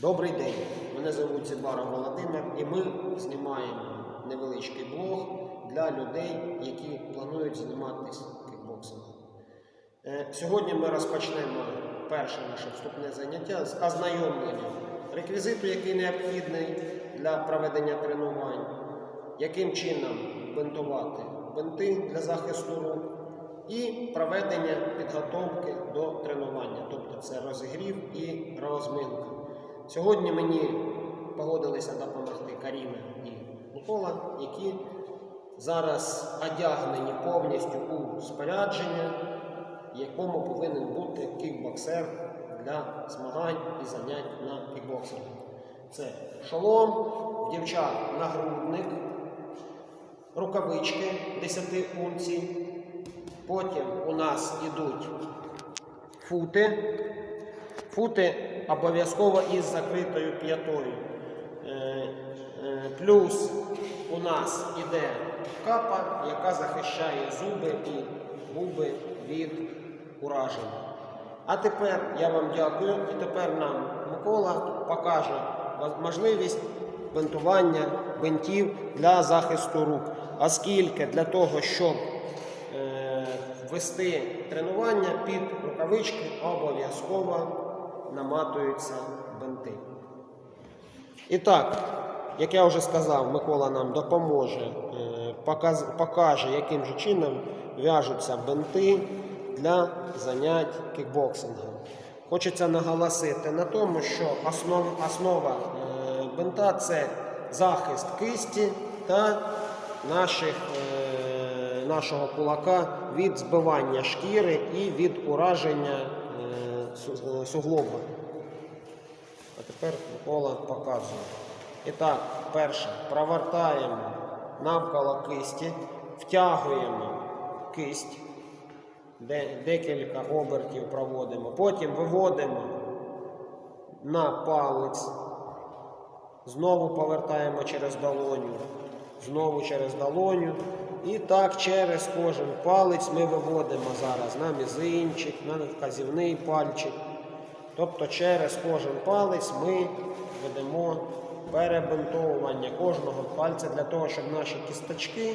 Добрий день, мене звуть Зібаров Володимир і ми знімаємо невеличкий блог для людей, які планують займатися кікбоксингом. Е, Сьогодні ми розпочнемо перше наше вступне заняття з ознайомлення реквізиту, який необхідний для проведення тренувань, яким чином бинтувати бинти для захисту рук і проведення підготовки до тренування, тобто це розігрів і розминка. Сьогодні мені погодилися допомогти Каріна і Микола, які зараз одягнені повністю у спорядження, якому повинен бути кікбоксер для змагань і занять на кікбоксингу. Це шолом, дівчат нагрудник, рукавички 10 унцій. Потім у нас йдуть фути. Фути обов'язково із закритою п'ятою. Е, е, Плюс у нас іде капа, яка захищає зуби і губи від ураження. А тепер я вам дякую. І тепер нам Микола покаже можливість бинтування бинтів для захисту рук. Оскільки для того, щоб е, вести тренування під рукавички обов'язково наматуються бинти. І так, як я вже сказав, Микола нам допоможе, е, покаже, яким же чином в'яжуться бинти для занять кікбоксингом. Хочеться наголосити на тому, що основ, основа е, бинта це захист кисті та наших, е, нашого кулака від збивання шкіри і від ураження суглоба. А тепер Микола показує. І так, перше, провертаємо навколо кисті, втягуємо кисть, декілька обертів проводимо. Потім виводимо на палець, знову повертаємо через долоню, знову через долоню. І так через кожен палець ми виводимо зараз на мізинчик, на вказівний пальчик. Тобто через кожен палець ми ведемо перебинтовування кожного пальця для того, щоб наші кісточки,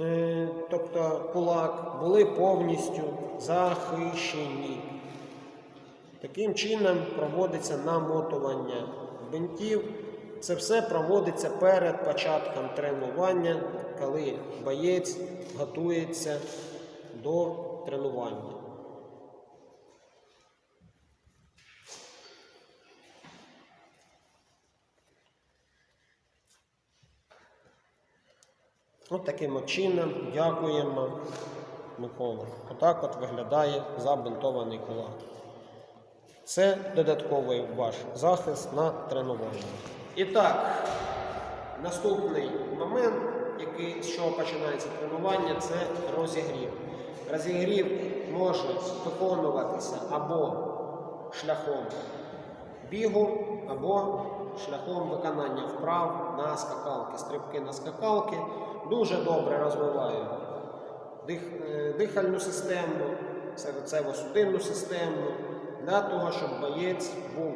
е, тобто кулак, були повністю захищені. Таким чином проводиться намотування бинтів. Це все проводиться перед початком тренування, коли боєць готується до тренування. От таким чином дякуємо Микола. Отак от виглядає забинтований кулак. Це додатковий ваш захист на тренуванні. І так, наступний момент, який, з чого починається тренування, це розігрів. Розігрів може виконуватися або шляхом бігу, або шляхом виконання вправ на скакалки, стрибки на скакалки. Дуже добре розвивають дих- е, дихальну систему, серцево-судинну систему, для того, щоб боєць був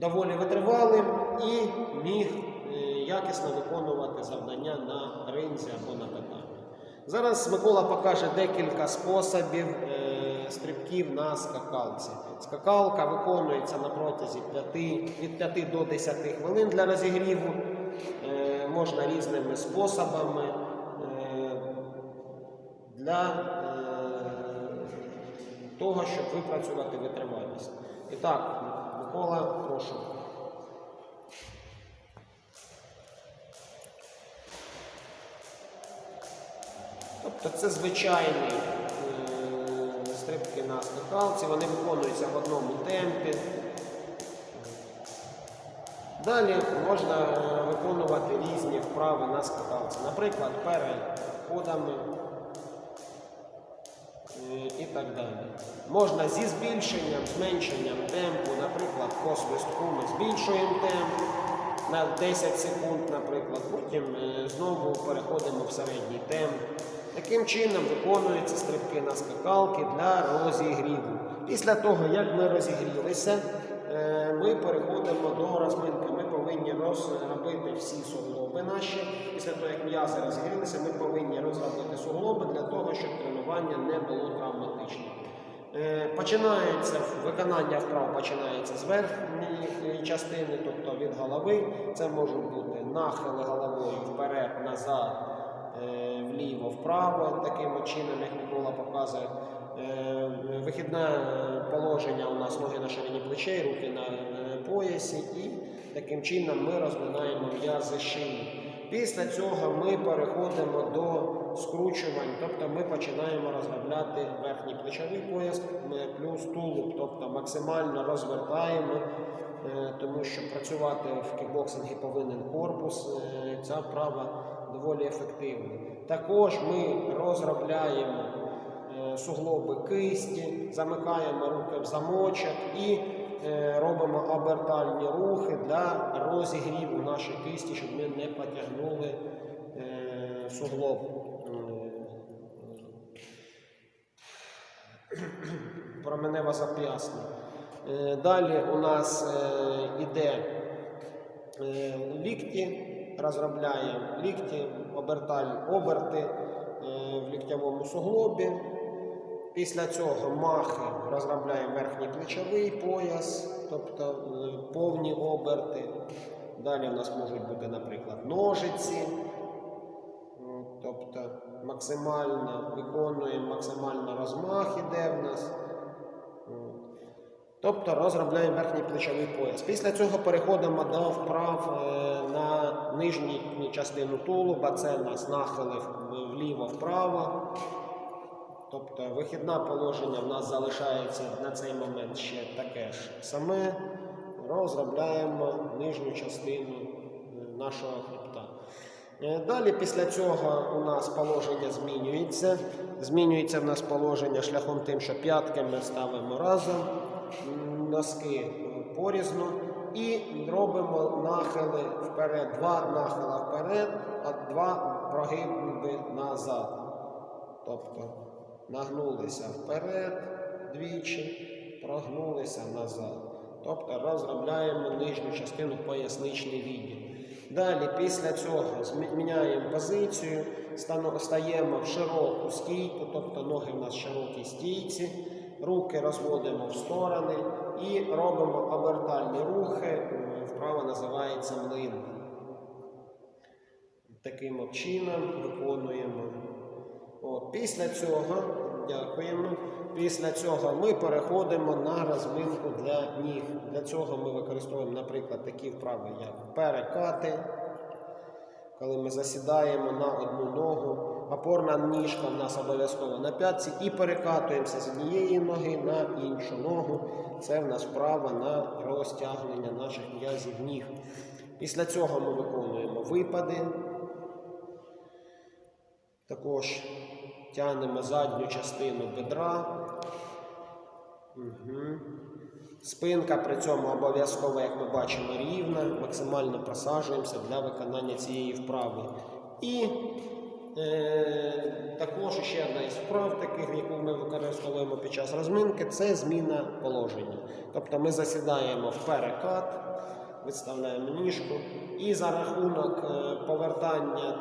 доволі витривалим і міг е, якісно виконувати завдання на ринзі або на татамі. Зараз Микола покаже декілька способів е, стрибків на скакалці. Скакалка виконується на протязі 5, від 5 до 10 хвилин для розігріву. Е, можна різними способами для того, щоб випрацювати витривалість. І так, Микола, прошу. Тобто це звичайні е, стрибки на скакалці, вони виконуються в одному темпі. Далі можна е, виконувати різні вправи на скакалці, наприклад, переходами е, Можна зі збільшенням, зменшенням темпу, наприклад, по свистку ми збільшуємо темп, на 10 секунд, наприклад. Потім е, знову переходимо в середній темп. Таким чином виконуються стрибки на скакалки для розігріву. Після того, як ми розігрілися, е, ми переходимо до розминки. Ми повинні розробити всі суглоби наші. Після того, як м'язи розігрілися, ми повинні розробити суглоби для того, щоб тренування не було травматичним. Е, Починається виконання вправ починається з верхньої частини, тобто від голови. Це можуть бути нахили головою вперед, назад, е, вліво, вправо. Таким чином, як Микола показує. Е, Вихідне положення у нас ноги на ширині плечей, руки на поясі, і таким чином ми розминаємо м'язи шиї. Після цього ми переходимо до скручувань, тобто ми починаємо розробляти верхній плечовий пояс плюс тулуб, тобто максимально розвертаємо, е, тому що працювати в кікбоксингі повинен корпус. е, Ця вправа доволі ефективна. Також ми розробляємо е, суглоби кисті, замикаємо руки в замочок і робимо обертальні рухи для розігріву нашої кисті, щоб ми не потягнули е, суглоб. е, Променева зап'ясна. Е, Далі у нас е, іде е, лікті, розробляємо лікті, обертальні оберти е, в ліктявому суглобі. Після цього махи розробляємо верхній плечовий пояс, тобто е, повні оберти. Далі в нас можуть бути, наприклад, ножиці. Тобто максимально виконуємо максимально розмах іде в нас. Тобто розробляємо верхній плечовий пояс. Після цього переходимо до вправ е, на нижню частину тулуба. Це в нас нахили вліво-вправо. Тобто вихідне положення в нас залишається на цей момент ще таке ж саме. Розробляємо нижню частину е, нашого хребта. Е, Далі після цього у нас положення змінюється. Змінюється в нас положення шляхом тим, що п'ятки ми ставимо разом, носки е, порізно і робимо нахили вперед, два нахила вперед, а два прогиби назад. Тобто нагнулися вперед двічі, прогнулися назад. Тобто розробляємо нижню частину поясничний відділ. Далі, після цього змі- міняємо позицію, стаємо в широку стійку, тобто ноги в нас в широкій стійці, руки розводимо в сторони і робимо обертальні рухи. Е, Вправа називається млин. Таким чином виконуємо. От, після цього, дякуємо. Після цього ми переходимо на розминку для ніг. Для цього ми використовуємо, наприклад, такі вправи, як перекати, коли ми засідаємо на одну ногу. Опорна ніжка в нас обов'язково на п'ятці і перекатуємося з однієї ноги на іншу ногу. Це в нас вправа на розтягнення наших м'язів ніг. Після цього ми виконуємо випади. Також тягнемо задню частину бедра. Угу. Спинка при цьому обов'язково, як ми бачимо, рівна, максимально просаджуємося для виконання цієї вправи. І е, також ще одна із вправ, таких, яку ми використовуємо під час розминки, це зміна положення. Тобто ми засідаємо в перекат, виставляємо ніжку і за рахунок е, повертання.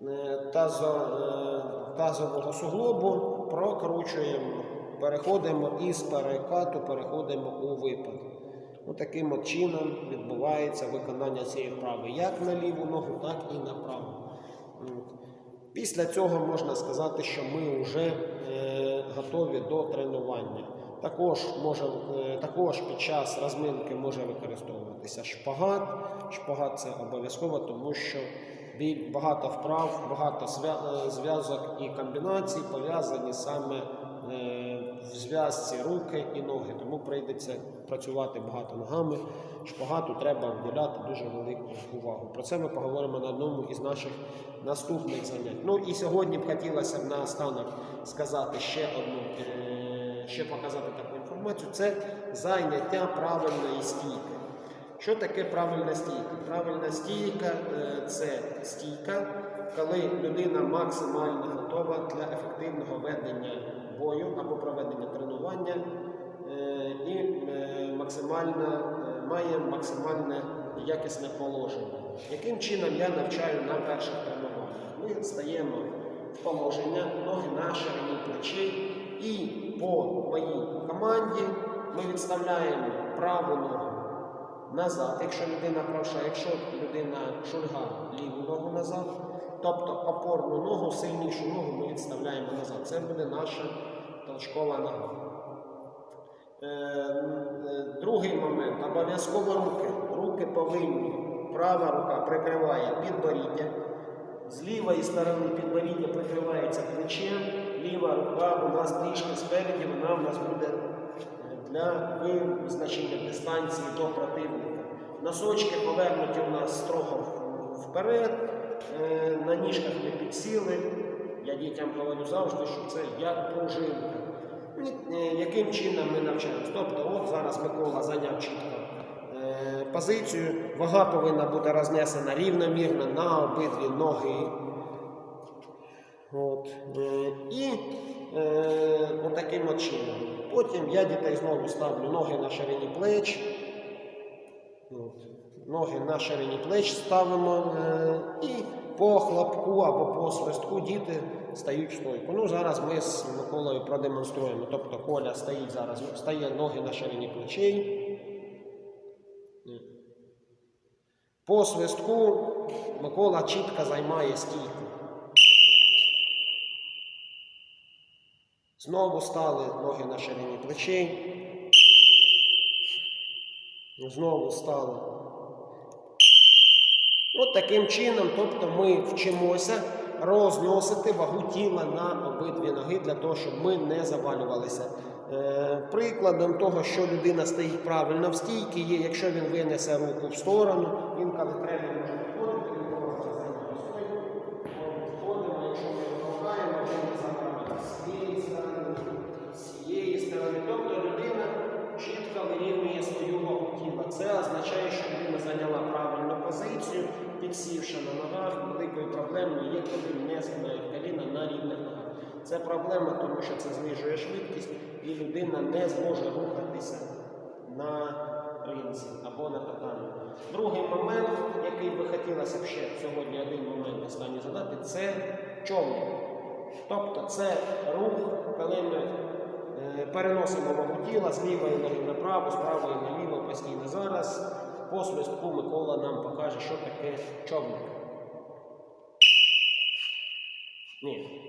Е, е, тазо, е, тазового суглобу прокручуємо, переходимо із перекату, переходимо у випад. Ну, таким от чином відбувається виконання цієї вправи як на ліву ногу, так і на праву. Після цього можна сказати, що ми вже е, готові до тренування. Також, може, також під час розминки може використовуватися шпагат. Шпагат це обов'язково, тому що багато вправ, багато е, зв'язок і комбінацій пов'язані саме е, в зв'язці руки і ноги. Тому прийдеться працювати багато ногами. Шпагату треба вділяти дуже велику увагу. Про це ми поговоримо на одному із наших наступних занять. Ну і сьогодні б хотілося б наостанок сказати ще одну, е, ще показати таку інформацію. Це заняття правильної стійки. Що таке правильна стійка? Правильна стійка е, це стійка, коли людина максимально готова для ефективного ведення бою або проведення тренування е, і е, максимально, має максимальне якісне положення. Яким чином я навчаю на перших тренуваннях? Ми стаємо в положення, ноги на ширині плечей, і по моїй команді ми відставляємо праву ногу назад, якщо людина правша, якщо людина шульга ліву ногу назад, тобто опорну ногу, сильнішу ногу ми відставляємо назад. Це буде наша толчкова нога. Е, е, Другий момент обов'язково руки. Руки повинні. Права рука прикриває підборіддя. З лівої сторони підборіддя прикривається плечем, ліва рука у нас трішки спереді, вона у нас буде для визначення дистанції до противника. Носочки повернуті у нас в- вперед, е, на ніжках ми підсіли. Я дітям говорю завжди, що це як пружинка. Е, Яким чином ми навчаємось? Тобто, от зараз Микола зайняв чітко е, позицію, вага повинна бути рознесена рівномірно на обидві ноги. От. І е, отаким от чином. Потім я дітей знову ставлю ноги на ширині плеч. Ноги на ширині плеч ставимо е, і по хлопку або по свистку діти стають в стойку. Ну, зараз ми з Миколою продемонструємо. Тобто Коля стоїть зараз, стає ноги на ширині плечей. По свистку Микола чітко займає стійку. Знову стали ноги на ширині плечей. Знову стали. От таким чином, тобто ми вчимося розносити вагу тіла на обидві ноги для того, щоб ми не завалювалися. Е, прикладом того, що людина стоїть правильно в стійці, є, якщо він винесе руку в сторону, він коли треба може відходити, підсівши на ногах, великою проблемою є, коли не згинають коліна на рівних ногах. Це проблема, тому що це знижує швидкість, і людина не зможе рухатися на ринзі або на татамі. Другий момент, який би хотілося б ще сьогодні один момент останній задати, це човник. Тобто це рух, коли ми е, переносимо вагу тіла з лівої ноги на праву, з правої на ліву постійно зараз. По Микола нам покаже, що таке човник. Ні,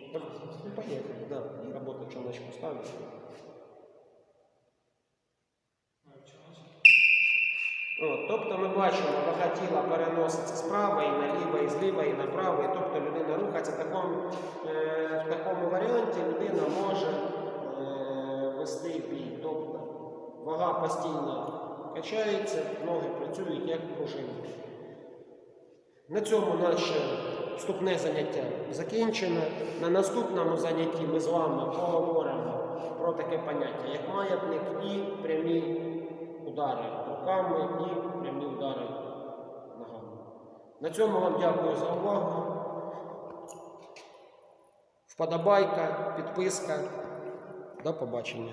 поїхали, да, і роботу човничку ставить. От, тобто ми бачимо, вага тіла переноситься з правої наліво і з лівої направо, і тобто людина рухається в такому, е, в такому варіанті людина може е, вести бій. Тобто вага постійно качається, ноги працюють як пружинки. На цьому наше вступне заняття закінчено. На наступному занятті ми з вами поговоримо про таке поняття, як маятник і прямі удари руками і прямі удари ногами. На цьому вам дякую за увагу. Вподобайка, підписка. До побачення.